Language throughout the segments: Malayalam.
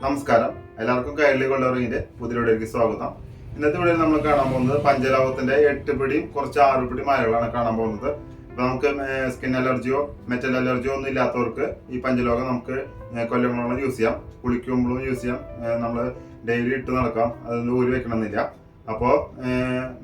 നമസ്കാരം. എല്ലാവർക്കും കൈരളി കൊള്ളറിന്റെ പുതിയ വീഡിയോയിലേക്ക് സ്വാഗതം. ഇന്നത്തെ വീഡിയോയിൽ നമ്മൾ കാണാൻ പോകുന്നത് പഞ്ചലോകത്തിന്റെ എട്ട് പിടിയും കുറച്ച് ആറ് പിടി മാലകളാണ് കാണാൻ പോകുന്നത്. നമുക്ക് സ്കിൻ അലർജിയോ മെറ്റൽ അലർജിയോ ഒന്നും ഇല്ലാത്തവർക്ക് ഈ പഞ്ചലോകം നമുക്ക് കൊല്ലങ്ങളോളം യൂസ് ചെയ്യാം. കുളിക്കുമ്പോഴും യൂസ് ചെയ്യാം. നമ്മൾ ഡെയിലി ഇട്ട് നടക്കാം. അതൊന്നും ഊരി വെക്കണമെന്നില്ല. അപ്പോൾ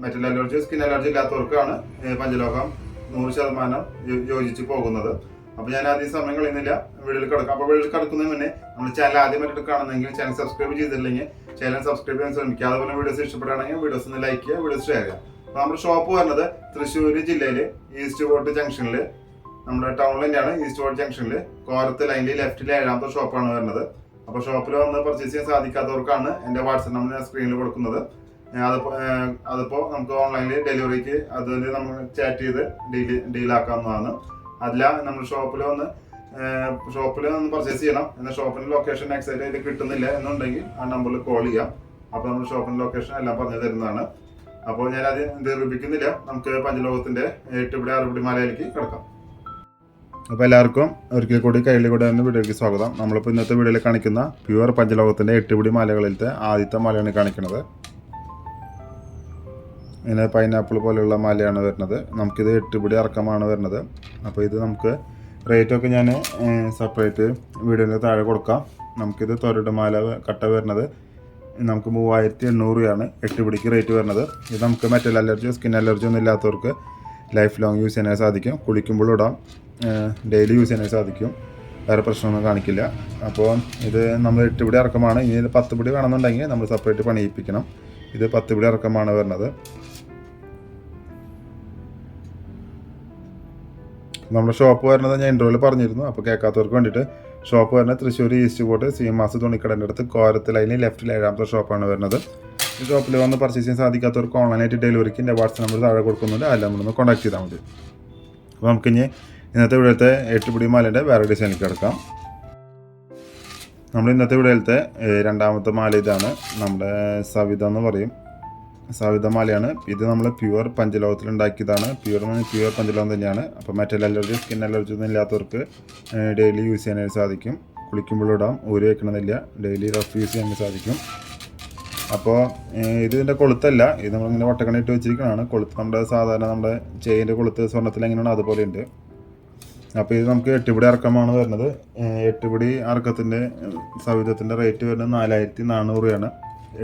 മെറ്റൽ അലർജിയോ സ്കിൻ അലർജി ഇല്ലാത്തവർക്കാണ് പഞ്ചലോകം നൂറ് ശതമാനം യോജിച്ച് പോകുന്നത്. അപ്പൊ ഞാൻ ആദ്യം സമയം കളയുന്നില്ല. വീഡിയോയിൽ കിടക്കും. അപ്പൊ വീട്ടിൽ കിടക്കുന്നതിന് മുന്നേ നമ്മൾ ചാനൽ ആദ്യമായിട്ട് കാണുന്നെങ്കിൽ ചാനൽ സബ്സ്ക്രൈബ് ചെയ്തില്ലെങ്കിൽ ചാനൽ സബ്സ്ക്രൈബ് ചെയ്യാൻ ശ്രമിക്കുക. അതുപോലെ വീഡിയോസ് ഇഷ്ടപ്പെടുകയാണെങ്കിൽ വീഡിയോസ് ഒന്ന് ലൈക്ക് ചെയ്യുക വീഡിയോസ് ഷെയർ ചെയ്യുക. അപ്പൊ നമ്മുടെ ഷോപ്പ് വരുന്നത് തൃശ്ശൂർ ജില്ലയിൽ ഈസ്റ്റ് കോട്ട് ജംഗ്ഷനിൽ നമ്മുടെ ടൗണിൽ തന്നെയാണ് ഈസ്റ്റ് കോട്ട് ജംഗ്ഷനിൽ കോരത്ത് ലൈനിൽ ലെഫ്റ്റിലെ ഏഴാമത്തെ ഷോപ്പാണ് വരുന്നത്. അപ്പൊ ഷോപ്പിൽ വന്ന് പർച്ചേസ് ചെയ്യാൻ സാധിക്കാത്തവർക്കാണ് എന്റെ വാട്സപ്പ് നമ്പർ ഞാൻ സ്ക്രീനിൽ കൊടുക്കുന്നത്. അതിപ്പോ അതിപ്പോ നമുക്ക് ഓൺലൈനിൽ ഡെലിവറിക്ക് അതിൽ നമ്മൾ ചാറ്റ് ചെയ്ത് ഡീൽ ഡീലാക്കാവുന്നതാണ് അതില നമ്മൾ ഷോപ്പിൽ വന്ന് ഷോപ്പിൽ വന്ന് പർച്ചേസ് ചെയ്യണം. എന്നാൽ ഷോപ്പിന്റെ ലൊക്കേഷൻ എക്സൈറ്റ് ചെയ്ത് കിട്ടുന്നില്ല എന്നുണ്ടെങ്കിൽ ആ നമ്പറിൽ കോൾ ചെയ്യാം. അപ്പോൾ നമ്മൾ ഷോപ്പിന്റെ ലൊക്കേഷൻ എല്ലാം പറഞ്ഞു തരുന്നതാണ്. അപ്പോൾ ഞാൻ അത് ദീർഘിപ്പിക്കുന്നില്ല നമുക്ക് പഞ്ചലോകത്തിന്റെ എട്ടുപിടി ആറുപിടി മലയിലേക്ക് കിടക്കാം. അപ്പോൾ എല്ലാവർക്കും ഒരിക്കൽ കൂടി കയ്യിൽ കൂടെ എന്ന വീഡിയോയ്ക്ക് സ്വാഗതം. നമ്മളിപ്പോൾ ഇന്നത്തെ വീഡിയോയിൽ കാണിക്കുന്ന പ്യുവർ പഞ്ചലോകത്തിന്റെ എട്ടുപിടി മലകളിലത്തെ ആദ്യത്തെ മലയാണ് കാണിക്കുന്നത്. ഇങ്ങനെ പൈനാപ്പിൾ പോലെയുള്ള മലയാണ് വരുന്നത്. നമുക്കിത് എട്ടുപിടി ഇറക്കമാണ് വരുന്നത്. അപ്പോൾ ഇത് നമുക്ക് റേറ്റൊക്കെ ഞാൻ സെപ്പറേറ്റ് വീടിന്റെ താഴെ കൊടുക്കാം. നമുക്കിത് തൊരട് മാല കട്ട വരുന്നത് നമുക്ക് മൂവായിരത്തി എണ്ണൂറ് രൂപയാണ് എട്ട് പിടിക്ക് റേറ്റ് വരുന്നത്. ഇത് നമുക്ക് മെറ്റൽ അലർജി സ്കിൻ അലർജി ഒന്നും ഇല്ലാത്തവർക്ക് ലൈഫ് ലോങ് യൂസ് ചെയ്യാനായി സാധിക്കും. കുളിക്കുമ്പോൾ ഇടാം. ഡെയിലി യൂസ് ചെയ്യാനായി സാധിക്കും. വേറെ പ്രശ്നമൊന്നും കാണിക്കില്ല. അപ്പോൾ ഇത് നമ്മൾ എട്ട് പിടി ഇറക്കമാണ് ഇനി പത്ത് പിടി വേണമെന്നുണ്ടെങ്കിൽ നമ്മൾ സെപ്പറേറ്റ് പണിയിപ്പിക്കണം. ഇത് പത്ത് പിടി ഇറക്കമാണ് വരുന്നത്. നമ്മുടെ ഷോപ്പ് വരുന്നത് ഞാൻ ഇൻട്രോയിൽ പറഞ്ഞിരുന്നു. അപ്പോൾ കേൾക്കാത്തവർക്ക് വേണ്ടിയിട്ട് ഷോപ്പ് വരുന്നത് തൃശ്ശൂർ ഈസ്റ്റ് കോട്ട് സി മാസ് തുണിക്കടന്റെ അടുത്ത് കോരത്ത് ലൈനിൽ ലെഫ്റ്റിൽ ഏഴാമത്തെ ഷോപ്പാണ് വരുന്നത്. ഈ ഷോപ്പിൽ വന്ന് പർച്ചേസ് ചെയ്യാൻ സാധിക്കാത്തവർക്ക് ഓൺലൈനായിട്ട് ഡെലിവറിക്ക് എന്റെ വാട്സപ്പ് നമ്പർ താഴെ കൊടുക്കുന്നുണ്ട്. അല്ല നമ്മളൊന്ന് കോൺടാക്ട് ചെയ്താൽ മതി. അപ്പോൾ നമുക്കിനി ഇന്നത്തെ ഇവിടുത്തെ എട്ടുപിടി മാലയുടെ വേറെ ഡിസൈനിലേക്ക് കിടക്കാം. നമ്മൾ ഇന്നത്തെ ഇവിടുത്തെ രണ്ടാമത്തെ മാല ഇതാണ്. നമ്മുടെ സവിത എന്ന് പറയും. സവിത മാലയാണ്. ഇത് നമ്മൾ പ്യുവർ പഞ്ചലോകത്തിൽ ഉണ്ടാക്കിയതാണ്. പ്യുവർ പ്യുവർ പഞ്ചലോകം തന്നെയാണ്. അപ്പോൾ മെറ്റൽ അലർജി സ്കിൻ അലർജി ഒന്നും ഇല്ലാത്തവർക്ക് ഡെയിലി യൂസ് ചെയ്യാനായിട്ട് സാധിക്കും. കുളിക്കുമ്പോൾ ഇടാം ഊരി വെക്കണമെന്നില്ല. ഡെയിലി റഫ് യൂസ് ചെയ്യാൻ സാധിക്കും. അപ്പോൾ ഇത് ഇതിന്റെ കൊളുത്തല്ല. ഇത് നമ്മളിങ്ങനെ വട്ടക്കണ ഇട്ട് വെച്ചിരിക്കുന്നതാണ് കൊളുത്ത് നമ്മുടെ സാധാരണ നമ്മുടെ ചെയിന്റെ കൊളുത്ത് സ്വർണത്തിൽ എങ്ങനെയാണ് അതുപോലെ ഉണ്ട്. അപ്പോൾ ഇത് നമുക്ക് എട്ടുപിടി അറക്കമാണ് വരുന്നത്. എട്ടുപടി അറക്കത്തിന്റെ സൗവിധത്തിന്റെ റേറ്റ് വരുന്നത് നാലായിരത്തി നാനൂറ് രൂപയാണ്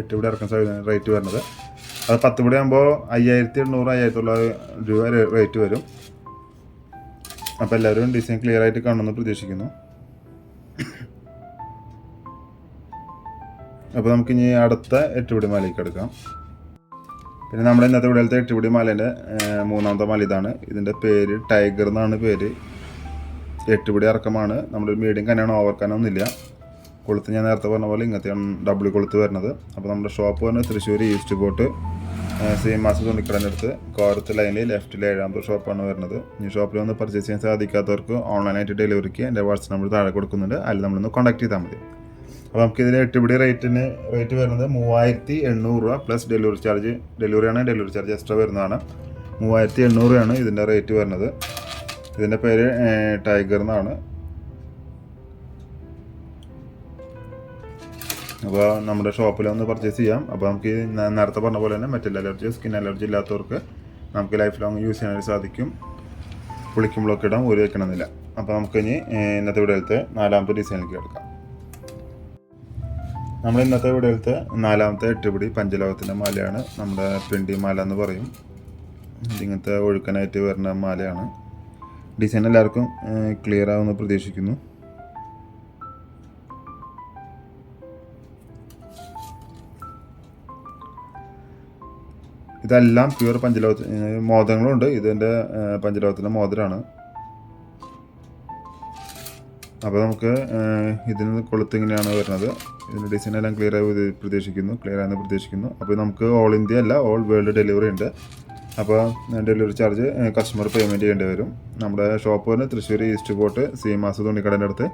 എട്ടുപിടി ഇറക്കുന്ന സൗവിധ റേറ്റ് വരുന്നത്. അത് പത്ത് പിടി ആകുമ്പോൾ അയ്യായിരത്തി എണ്ണൂറ് അയ്യായിരത്തി തൊള്ളായിരം രൂപ റേറ്റ് വരും. അപ്പോൾ എല്ലാവരും ഡിസൈൻ ക്ലിയർ ആയിട്ട് കാണുമെന്ന് പ്രതീക്ഷിക്കുന്നു. അപ്പോൾ നമുക്ക് ഇനി അടുത്ത എട്ടുപിടി മാലയ്ക്ക് എടുക്കാം. പിന്നെ നമ്മുടെ ഇന്നത്തെ വീഡിയോയിലത്തെ എട്ടുപിടി മാലേന്റെ മൂന്നാമത്തെ മാല ഇതാണ്. ഇതിന്റെ പേര് ടൈഗർ എന്നാണ് പേര്. എട്ടുപിടി ഇറക്കമാണ്. നമ്മുടെ ഒരു മീഡിയം കനാണ് ഓവർ കനൊന്നുമില്ല കൊളുത്ത് ഞാൻ നേരത്തെ പറഞ്ഞ പോലെ ഇങ്ങനത്തെയാണ് ഡബിൾ കൊളുത്ത് വരുന്നത്. അപ്പോൾ നമ്മുടെ ഷോപ്പ് വരുന്നത് തൃശ്ശൂർ ഈസ്റ്റ് പോട്ട് സെയിം മാസം തുണിക്കടന്റെ കോരത്ത് ലൈനിൽ ലെഫ്റ്റിൽ ഏഴാമത്തെ ഷോപ്പാണ് വരുന്നത്. ഈ ഷോപ്പിൽ വന്ന് പർച്ചേസ് ചെയ്യാൻ സാധിക്കാത്തവർക്ക് ഓൺലൈനായിട്ട് ഡെലിവറിക്ക് എന്റെ വാട്സപ്പ് നമ്പർ താഴെ കൊടുക്കുന്നുണ്ട്. അതിൽ നമ്മളൊന്ന് കോൺടാക്ട് ചെയ്താൽ മതി. അപ്പോൾ നമുക്ക് ഇതിൽ എട്ടുപിടി റേറ്റിന് റേറ്റ് വരുന്നത് മൂവായിരത്തി എണ്ണൂറ് രൂപ പ്ലസ് ഡെലിവറി ചാർജ് ഡെലിവറിയാണ് ഡെലിവറി ചാർജ് എക്സ്ട്രാ വരുന്നതാണ്. മൂവായിരത്തി എണ്ണൂറ് രൂപയാണ് ഇതിന്റെ റേറ്റ് വരുന്നത്. ഇതിന്റെ പേര് ടൈഗർ എന്നാണ്. അപ്പോൾ നമ്മുടെ ഷോപ്പിൽ ഒന്ന് പർച്ചേസ് ചെയ്യാം. അപ്പോൾ നമുക്ക് നേരത്തെ പറഞ്ഞ പോലെ തന്നെ മെറ്റൽ അലർജി സ്കിൻ അലർജി ഇല്ലാത്തവർക്ക് നമുക്ക് ലൈഫ് ലോങ് യൂസ് ചെയ്യാൻ സാധിക്കും. പുളിക്കുമ്പോഴൊക്കെ ഇടാം ഒരു വെക്കണമെന്നില്ല. അപ്പോൾ നമുക്ക് ഇനി ഇന്നത്തെ വീഡിയോയിലത്തെ നാലാമത്തെ ഡിസൈനിലേക്ക് കിടക്കാം. നമ്മൾ ഇന്നത്തെ വീഡിയോയിലത്തെ നാലാമത്തെ എട്ടുപിടി പഞ്ചലോകത്തിന്റെ മാലയാണ് നമ്മുടെ പിണ്ടി മാല എന്ന് പറയും. ഇങ്ങനത്തെ ഒഴുക്കനായിട്ട് വരുന്ന മാലയാണ്. ഡിസൈൻ എല്ലാവർക്കും ക്ലിയർ ആവുമെന്ന് പ്രതീക്ഷിക്കുന്നു. ഇതെല്ലാം പ്യുവർ പഞ്ചലോക മോദങ്ങളുണ്ട്. ഇതിന്റെ പഞ്ചലോകത്തിന്റെ മോതിരാണ്. അപ്പോൾ നമുക്ക് ഇതിന് കൊളുത്ത് ഇങ്ങനെയാണ് വരുന്നത്. ഇതിന്റെ ഡിസൈൻ എല്ലാം ക്ലിയർ ആയി പ്രതീക്ഷിക്കുന്നു. ക്ലിയർ ആയെന്ന് പ്രതീക്ഷിക്കുന്നു. അപ്പോൾ നമുക്ക് ഓൾ ഇന്ത്യ അല്ല ഓൾ വേൾഡ് ഡെലിവറി ഉണ്ട്. അപ്പോൾ ഡെലിവറി ചാർജ് കസ്റ്റമർ പേയ്മെന്റ് ചെയ്യേണ്ടി വരും. നമ്മുടെ ഷോപ്പ് വരുന്നത് തൃശ്ശൂർ ഈസ്റ്റ് പോർട്ട് സീമാസ് തുണിക്കടന്റെ അടുത്ത്.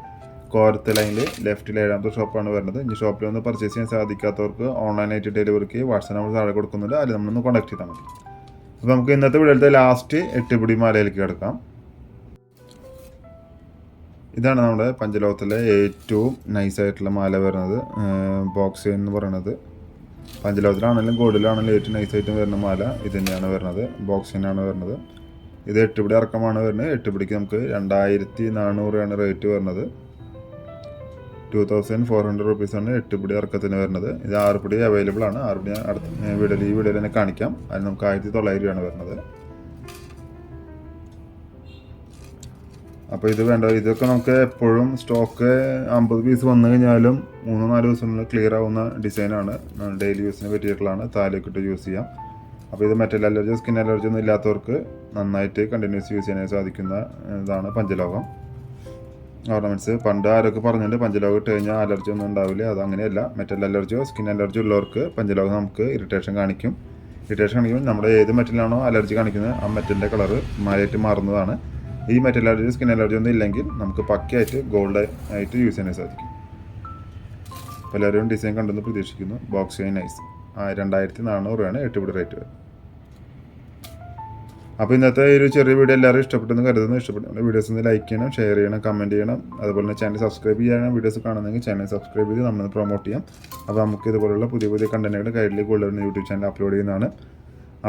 കോരത്ത് ലൈനിൽ ലെഫ്റ്റിൽ ഏഴാമത്തെ ഷോപ്പാണ് വരുന്നത്. ഈ ഷോപ്പിൽ ഒന്ന് പർച്ചേസ് ചെയ്യാൻ സാധിക്കാത്തവർക്ക് ഓൺലൈനായിട്ട് ഡെലിവറിക്ക് വാട്സാപ്പ് നമ്പർ താഴെ കൊടുക്കുന്നുണ്ട്. അതിൽ നമ്മളൊന്ന് കോൺടാക്ട് ചെയ്താൽ മതി. അപ്പോൾ നമുക്ക് ഇന്നത്തെ വീഡിയോയിലത്തെ ലാസ്റ്റ് എട്ടുപിടി മാലയിലേക്ക് കിടക്കാം. ഇതാണ് നമ്മുടെ പഞ്ചലോകത്തിലെ ഏറ്റവും നൈസായിട്ടുള്ള മാല വരുന്നത്. ബോക്സ് എന്ന് പറയുന്നത് പഞ്ചലോകത്തിലാണെങ്കിലും ഗോഡിലാണെങ്കിലും ഏറ്റവും നൈസായിട്ട് വരുന്ന മാല ഇത് തന്നെയാണ് വരുന്നത്. ബോക്സിനാണ് വരുന്നത്. ഇത് എട്ടുപിടി ഇറക്കമാണ് വരുന്നത്. എട്ടുപിടിക്ക് നമുക്ക് രണ്ടായിരത്തി നാനൂറാണ് റേറ്റ് വരുന്നത്. ടു തൗസൻഡ് ഫോർ ഹൺഡ്രഡ് റുപ്പീസാണ് എട്ടുപിടി ഇറക്കത്തിന് വരുന്നത്. ഇത് ആറുപിടി അവൈലബിൾ ആണ്. ആറ് പിടി അടുത്ത വീഡിയോയിൽ ഈ വീഡിയോയിൽ തന്നെ കാണിക്കാം. അതിന് നമുക്ക് ആയിരത്തി തൊള്ളായിരം രൂപയാണ് വരുന്നത്. അപ്പോൾ ഇത് വേണ്ട ഇതൊക്കെ നമുക്ക് എപ്പോഴും സ്റ്റോക്ക് അമ്പത് പീസ് വന്നു കഴിഞ്ഞാലും മൂന്നോ നാല് ദിവസത്തിനുള്ളിൽ ക്ലിയർ ആവുന്ന ഡിസൈനാണ് ഡെയിലി യൂസിന് പറ്റിയിട്ടുള്ളതാണ്. താലിയൊക്കെ ഇട്ട് യൂസ് ചെയ്യാം. അപ്പോൾ ഇത് മെറ്റൽ അലർജി സ്കിൻ അലർജി ഒന്നും ഇല്ലാത്തവർക്ക് നന്നായിട്ട് കണ്ടിന്യൂസ് യൂസ് ചെയ്യാനായി സാധിക്കുന്ന ഇതാണ് പഞ്ചലോകം. ഓർണമെന്റ്സ് പണ്ട് ആരൊക്കെ പറഞ്ഞിട്ടുണ്ട് പഞ്ചലോഗം ഇട്ട് കഴിഞ്ഞാൽ അലർജി ഒന്നും ഉണ്ടാവില്ല അത് അങ്ങനെയല്ല. മെറ്റൽ അലർജിയോ സ്കിൻ അലർജി ഉള്ളവർക്ക് പഞ്ചലോഗം നമുക്ക് ഇറിറ്റേഷൻ കാണിക്കും. ഇറിറ്റേഷൻ കാണിക്കുമ്പോൾ നമ്മുടെ ഏത് മെറ്റലാണോ അലർജി കാണിക്കുന്നത് ആ മെറ്റലിന്റെ കളർ മാറിയിട്ട് മാറുന്നതാണ്. ഈ മെറ്റൽ അലർജി സ്കിൻ അലർജി ഒന്നും ഇല്ലെങ്കിൽ നമുക്ക് പക്കയായിട്ട് ഗോൾഡ് ആയിട്ട് യൂസ് ചെയ്യാൻ സാധിക്കും. പലരും ഡിസൈൻ കണ്ടെന്ന് പ്രതീക്ഷിക്കുന്നു. ബോക്സ് നൈസ് ആ രണ്ടായിരത്തി നാനൂറ് രൂപയാണ് എട്ടുപിടി റേറ്റ് വരുന്നത്. അപ്പോൾ ഇന്നത്തെ ഒരു ചെറിയ വീഡിയോ എല്ലാവരും ഇഷ്ടപ്പെട്ടെന്ന് കരുതുന്നു. ഇഷ്ടപ്പെട്ടു വീഡിയോസ് ഒന്ന് ലൈക്ക് ചെയ്യണം ഷെയർ ചെയ്യണം കമന്റ് ചെയ്യണം. അതുപോലെ തന്നെ ചാനൽ സബ്സ്ക്രൈബ് ചെയ്യണം വീഡിയോസ് കാണുന്നെങ്കിൽ ചാനൽ സബ്സ്ക്രൈബ് ചെയ്ത് നമ്മൾ പ്രൊമോട്ട് ചെയ്യാം. അപ്പോൾ നമുക്ക് ഇതുപോലുള്ള പുതിയ പുതിയ കണ്ടന്റുകൾ കൈഡിലേക്ക് കൊണ്ടുവരുന്ന യൂട്യൂബ് ചാനൽ അപ്ലോഡ് ചെയ്യുന്നതാണ്.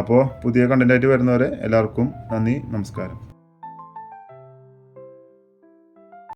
അപ്പോൾ പുതിയ കണ്ടന്റായിട്ട് വരുന്നവരെ എല്ലാവർക്കും നന്ദി നമസ്കാരം.